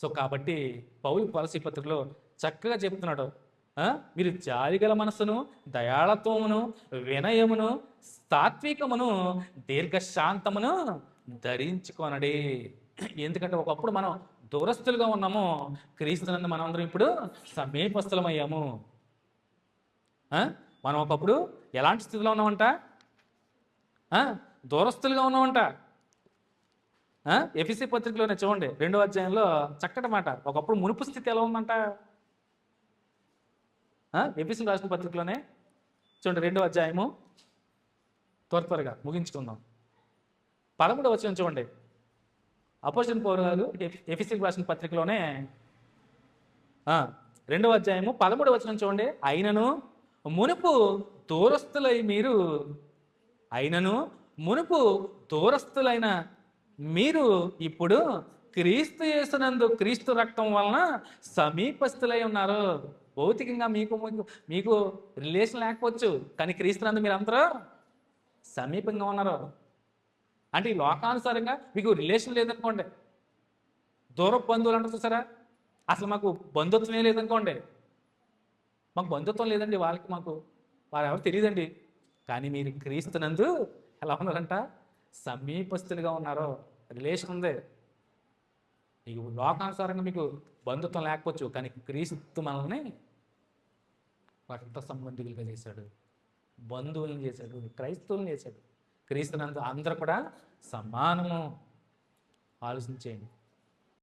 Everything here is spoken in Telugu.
సో కాబట్టి పౌలు పాలసీ పత్రికలో చక్కగా చెప్తున్నాడు. మీరు జాలిగల మనసును దయాళత్వమును వినయమును సాత్వికమును దీర్ఘశాంతమును ధరించుకోనడి. ఎందుకంటే ఒకప్పుడు మనం దూరస్తులుగా ఉన్నాము. క్రీస్తునందు మనందరం ఇప్పుడు సమీపస్తులమయ్యాము అయ్యాము మనం ఒకప్పుడు ఎలాంటి స్థితిలో ఉన్నామంట? దూరస్తులుగా ఉన్నామంట. ఎఫ్ఎస్సి పత్రికలోనే చూడండి రెండో అధ్యాయంలో చక్కటి మాట. ఒకప్పుడు మునుపు స్థితి ఎలా ఉందంట? ఎఫ్ఎస్సి రాసిన పత్రికలోనే చూడండి రెండో అధ్యాయము త్వర త్వరగా ముగించుకుందాం. పదమూడు వచ్చిన చూడండి. అపోజిషన్ పౌరాలు ఎఫ్ఎస్సి రాసిన పత్రికలోనే రెండవ అధ్యాయము పదమూడు వచ్చిన చూడండి. అయినను మునుపు దూరస్తులై మీరు అయినను మునుపు దూరస్తులైన మీరు ఇప్పుడు క్రీస్తు యేసునందు క్రీస్తు రక్తం వలన సమీపస్తులై ఉన్నారు. భౌతికంగా మీకు మీకు మీకు రిలేషన్ లేకపోవచ్చు కానీ క్రీస్తునందు మీరు అందరూ సమీపంగా ఉన్నారు. అంటే ఈ లోకానుసారంగా మీకు రిలేషన్ లేదనుకోండి. దూర బంధువులు అంటారు చూసారా? అసలు మాకు బంధుత్వమే లేదనుకోండి. మాకు బంధుత్వం లేదండి వాళ్ళకి మాకు. వారు ఎవరు తెలియదండి. కానీ మీరు క్రీస్తునందు ఎలా ఉన్నారంట? సమీపస్తులుగా ఉన్నారో రిలేషన్ ఉంది. మీకు లోకానుసారంగా మీకు బంధుత్వం లేకపోవచ్చు కానీ క్రీస్తు మనల్ని రక్త సంబంధికులుగా చేశాడు. బంధువులను చేశాడు క్రైస్తవులను చేశాడు. క్రీస్తునందు అందరూ కూడా సమానము. ఆలోచించేయండి